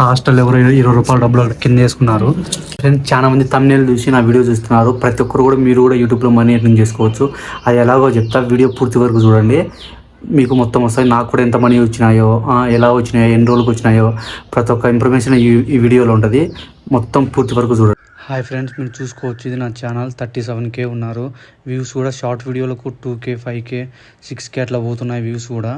Hostel ఎవరు ఇరవై రూపాయల డబ్బులు అక్కడ కింద వేసుకున్నారు. ఫ్రెండ్స్ చాలా మంది తమ్నేలు చూసి నా వీడియో చూస్తున్నారు. ప్రతి ఒక్కరు కూడా మీరు కూడా యూట్యూబ్లో మనీ ఎర్నింగ్ చేసుకోవచ్చు. అది ఎలాగో చెప్తా వీడియో పూర్తి వరకు చూడండి. మీకు మొత్తం వస్తాయి. నాకు కూడా ఎంత మనీ వచ్చినాయో ఎలా వచ్చినాయో ఎన్ని రోజులకు వచ్చినాయో ప్రతి ఒక్క ఇన్ఫర్మేషన్ ఈ ఈ వీడియోలో ఉంటుంది. మొత్తం పూర్తి వరకు చూడండి. హాయ్ ఫ్రెండ్స్ మీరు చూసుకోవచ్చు ఇది నా ఛానల్ థర్టీ సెవెన్ కే ఉన్నారు. వ్యూస్ కూడా short వీడియోలకు two K five K six K అట్లా పోతున్నాయి వ్యూస్ కూడా.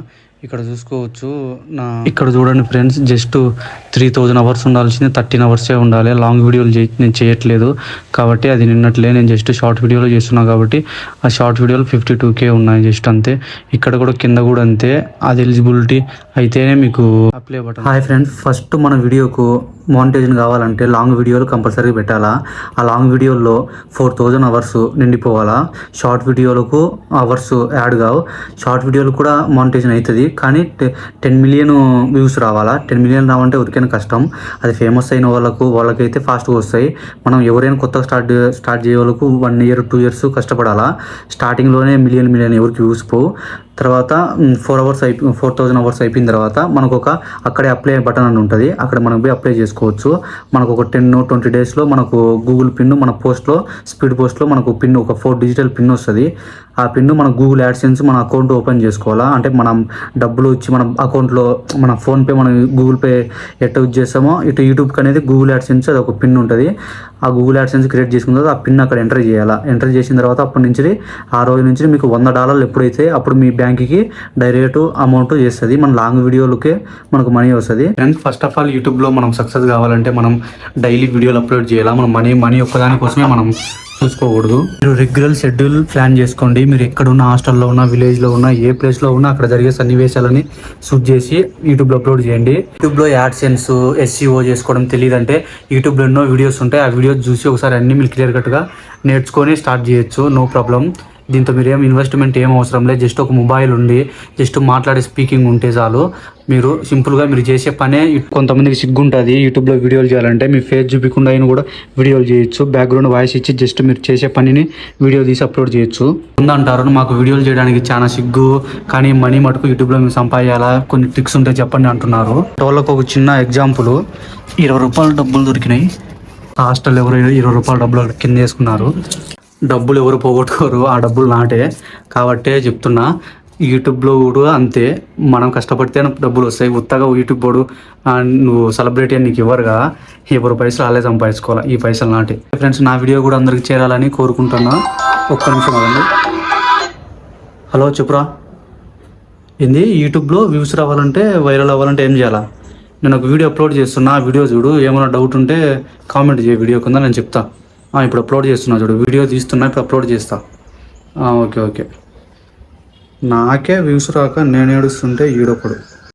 ఇక్కడ చూసుకోవచ్చు. నా ఇక్కడ చూడండి friends just three thousand hours ఉండాల్సింది థర్టీన్ అవర్సే ఉండాలి. లాంగ్ వీడియోలు చే- నేను చేయట్లేదు. కాబట్టి అది నిన్నట్లే నేను జస్ట్ షార్ట్ వీడియోలో చేస్తున్నా కాబట్టి ఆ షార్ట్ వీడియోలు ఫిఫ్టీ టూ కే ఉన్నాయి జస్ట్ అంతే. ఇక్కడ కూడా కింద కూడా అంతే. అది ఎలిజిబిలిటీ అయితేనే మీకు apply button hi friends first మన వీడియోకు మోనిటైజన్ కావాలంటే లాంగ్ వీడియోలు కంపల్సరీ పెట్టాలా? ఆ లాంగ్ వీడియోల్లో ఫోర్ థౌజండ్ అవర్స్ నిండిపోవాలా? షార్ట్ వీడియోలకు అవర్స్ యాడ్ కావు. షార్ట్ వీడియోలు కూడా మోనిటైజన్ అవుతుంది కానీ టెన్ మిలియన్ వ్యూస్ రావాలా? టెన్ మిలియన్ రావాలంటే ఉరికైనా కష్టం. అది ఫేమస్ అయిన వాళ్ళకు వాళ్ళకైతే ఫాస్ట్గా వస్తాయి. మనం ఎవరైనా కొత్తగా స్టార్ట్ స్టార్ట్ చేయ వాళ్ళకు వన్ ఇయర్ టూ ఇయర్స్ కష్టపడాలా? స్టార్టింగ్లోనే మిలియన్ మిలియన్ ఎవరికి వ్యూస్ పోవు తర్వాత ఫోర్ అవర్స్ అయిపో ఫోర్ థౌజండ్ అవర్స్ అయిపోయిన తర్వాత మనకు ఒక అక్కడే అప్లై బటన్ అని ఉంటుంది. అక్కడ మనం పోయి అప్లై చేసుకోవచ్చు. మనకు ఒక టెన్ ట్వంటీ డేస్లో మనకు గూగుల్ పిన్ మన పోస్ట్లో స్పీడ్ పోస్ట్లో మనకు పిన్ ఒక ఫోర్ డిజిటల్ పిన్ వస్తుంది. ఆ పిన్ మన గూగుల్ యాడ్సెన్స్ మన అకౌంట్ ఓపెన్ చేసుకోవాలా? అంటే మనం డబ్బులు ఇచ్చి మన అకౌంట్లో మన ఫోన్పే మనం గూగుల్ పే ఎట్ట యూజ్ చేస్తామో ఇటు యూట్యూబ్కి అనేది గూగుల్ యాడ్సెన్స్ అది ఒక పిన్ ఉంటుంది. ఆ గూగుల్ యాడ్సెన్స్ క్రియేట్ చేసుకున్న తర్వాత ఆ పిన్ అక్కడ ఎంటర్ చేయాలా. ఎంటర్ చేసిన తర్వాత అప్పటి నుంచి ఆ రోజు నుంచి మీకు వంద డాలర్లు ఎప్పుడైతే అప్పుడు మీ బ్యాంక్కి డైరెక్ట్ అమౌంట్ చేస్తుంది. మన లాంగ్ వీడియోలకే మనకు మనీ వస్తుంది. అండ్ ఫస్ట్ ఆఫ్ ఆల్ యూట్యూబ్లో మనం సక్సెస్ కావాలంటే మనం డైలీ వీడియోలు అప్లోడ్ చేయాలా? మనం మనీ మనీ ఒక్కదాని కోసమే మనం చూసుకోకూడదు. మీరు రెగ్యులర్ షెడ్యూల్ ప్లాన్ చేసుకోండి. మీరు ఎక్కడ ఉన్న హాస్టల్లో ఉన్న విలేజ్లో ఉన్న ఏ ప్లేస్లో ఉన్నా అక్కడ జరిగే సన్నివేశాలని షూట్ చేసి యూట్యూబ్లో అప్లోడ్ చేయండి. యూట్యూబ్లో యాడ్సెన్స్ ఎస్సీఓ చేసుకోవడం తెలియదంటే యూట్యూబ్లో ఎన్నో వీడియోస్ ఉంటాయి. ఆ వీడియోస్ చూసి ఒకసారి అన్ని మీరు క్లియర్ కట్గా నేర్చుకొని స్టార్ట్ చేయొచ్చు. నో ప్రాబ్లం దీంతో మీరు ఏం ఇన్వెస్ట్మెంట్ ఏం అవసరం లేదు. జస్ట్ ఒక మొబైల్ ఉండి జస్ట్ మాట్లాడే స్పీకింగ్ ఉంటే చాలు. మీరు సింపుల్గా మీరు చేసే పనే కొంతమందికి సిగ్గుంటుంది. యూట్యూబ్లో వీడియోలు చేయాలంటే మీ ఫేస్ చూపించకుండా అయినా కూడా వీడియోలు చేయొచ్చు. బ్యాక్గ్రౌండ్ వాయిస్ ఇచ్చి జస్ట్ మీరు చేసే పనిని వీడియో తీసి అప్లోడ్ చేయొచ్చు. ఉందంటారు మాకు వీడియోలు చేయడానికి చాలా సిగ్గు. కానీ మనీ మటుకు యూట్యూబ్లో మేము సంపాదించాలా కొన్ని ట్రిక్స్ ఉంటే చెప్పండి అంటున్నారు. వాళ్ళకు ఒక చిన్న ఎగ్జాంపుల్. ఇరవై రూపాయల డబ్బులు దొరికినాయి. హాస్టల్ ఎవరు ఇరవై రూపాయల డబ్బులు కింద వేసుకున్నారు. డబ్బులు ఎవరు పోగొట్టుకోరు. ఆ డబ్బులు నాటే. కాబట్టే చెప్తున్నా యూట్యూబ్లో కూడా అంతే. మనం కష్టపడితే డబ్బులు వస్తాయి. ఉత్తగా యూట్యూబ్ వాడు నువ్వు సెలబ్రిటీ అని నీకు ఇవ్వరుగా. ఎవరు పైసలు అలాగే సంపాదించుకోవాలి. ఈ పైసలు నాటి. ఫ్రెండ్స్ నా వీడియో కూడా అందరికి చేరాలని కోరుకుంటున్నా. ఒక్క నిమిషం అవ్వండి హలో చెప్పురా. ఏంది? యూట్యూబ్లో వ్యూస్ రావాలంటే వైరల్ అవ్వాలంటే ఏం చేయాలా? నేను ఒక వీడియో అప్లోడ్ చేస్తున్నా. ఆ వీడియో చూడు. ఏమైనా డౌట్ ఉంటే కామెంట్ చేయ వీడియో కింద నేను చెప్తా. ఇప్పుడు అప్లోడ్ చేస్తున్నా చూడు. వీడియో తీస్తున్నా ఇప్పుడు అప్లోడ్ చేస్తా. Okay okay. నాకే వ్యూస్ రాక నేను ఏడుస్తుంటే ఈడొకడు.